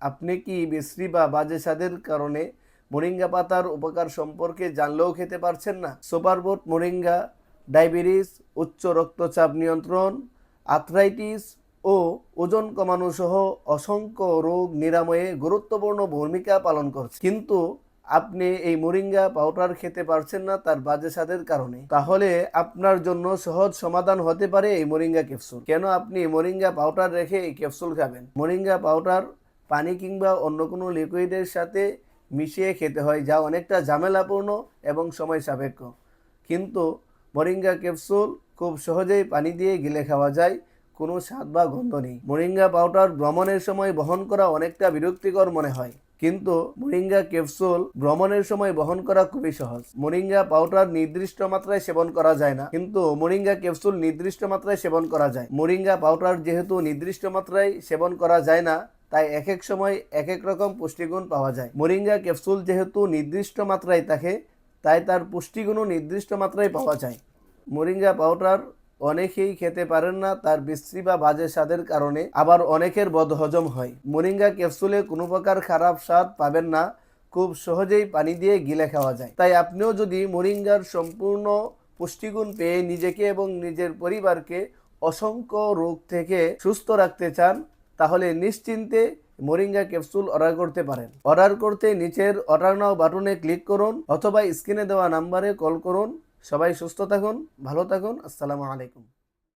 আপনি কি বিশ্রী বা বাজে স্বাদের কারণে মোরিঙ্গা পাতার উপকার সম্পর্কে জানলেও খেতে পারছেন না? সুপারবোট মোরিঙ্গা, ডায়াবেটিস, উচ্চ রক্তচাপ নিয়ন্ত্রণ, আর্থ্রাইটিস ও ওজন কমানো সহ অসংখ্য রোগ নিরাময়ে গুরুত্বপূর্ণ ভূমিকা পালন করছে। কিন্তু আপনি এই মোরিঙ্গা পাউডার খেতে পারছেন না তার বাজে স্বাদের কারণে। তাহলে আপনার জন্য সহজ সমাধান হতে পারে এই মোরিঙ্গা ক্যাপসুল। কেন আপনি মোরিঙ্গা পাউডার রেখে এই ক্যাপসুল খাবেন? মোরিঙ্গা পাউডার পানি কিংবা অন্য কোনো লিকুইডের সাথে মিশিয়ে খেতে হয়, যা অনেকটা ঝামেলাপূর্ণ এবং সময় সাপেক্ষ কিন্তু মোরিঙ্গা ক্যাপসুল খুব সহজেই পানি দিয়ে গিলে খাওয়া যায়, কোনো স্বাদ বা গন্ধ নেই। মোরিঙ্গা পাউডার ভ্রমণের সময় বহন করা অনেকটা বিরক্তিকর মনে হয়। কিন্তু মোরিঙ্গা ক্যাপসুল ভ্রমণের সময় বহন করা খুবই সহজ। মোরিঙ্গা পাউডার নির্দিষ্ট মাত্রায় সেবন করা যায় না, কিন্তু মোরিঙ্গা ক্যাপসুল নির্দিষ্ট মাত্রায় সেবন করা যায়। মোরিঙ্গা পাউডার যেহেতু নির্দিষ্ট মাত্রায় সেবন করা যায় না তাই এক এক সময় এক এক রকম পুষ্টিগুণ পাওয়া যায়। মোরিঙ্গা ক্যাপসুল যেহেতু নির্দিষ্ট মাত্রায় থাকে, তাই তার পুষ্টিগুণও নির্দিষ্ট মাত্রায় পাওয়া যায়। মোরিঙ্গা পাউডার অনেকেই খেতে পারেন না, তার বিশ্রী বা বাজে স্বাদের কারণে আবার অনেকের বদহজম হয়। মোরিঙ্গা ক্যাপসুলে কোনো প্রকার খারাপ স্বাদ পাবেন না, খুব সহজেই পানি দিয়ে গিলে খাওয়া যায়। তাই আপনিও যদি মোরিঙ্গার সম্পূর্ণ পুষ্টিগুণ পেয়ে নিজেকে এবং নিজের পরিবারকে অসংখ্য রোগ থেকে সুস্থ রাখতে চান তাহলে নিশ্চিন্তে মোরিঙ্গা ক্যাপসুল অর্ডার করতে পারেন। অর্ডার করতে নিচের অর্ডার নাও বাটনে ক্লিক করুন অথবা স্ক্রিনে দেওয়া নাম্বারে কল করুন। সবাই সুস্থ থাকুন, ভালো থাকুন। আসসালামু আলাইকুম।